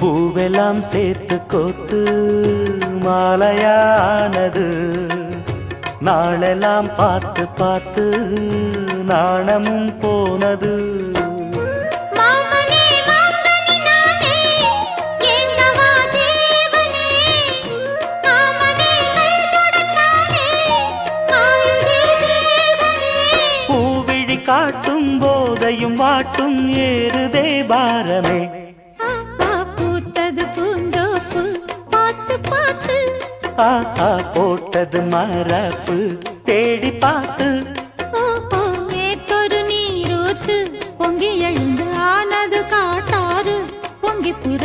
நாளெல்லாம் சேர்த்து கோத்து மாலையானது. நாளெல்லாம் பார்த்து பார்த்து நாணமும் போனது. பூவிழி காட்டும் போதையும் வாட்டும் ஏறுதே பாரமே. பாப்பா போட்டது மரப்பு தேடி பார்த்து. ஏத்தொரு நீரூத்து பொங்கி எழுந்து ஆனது காட்டாறு பொங்கி புற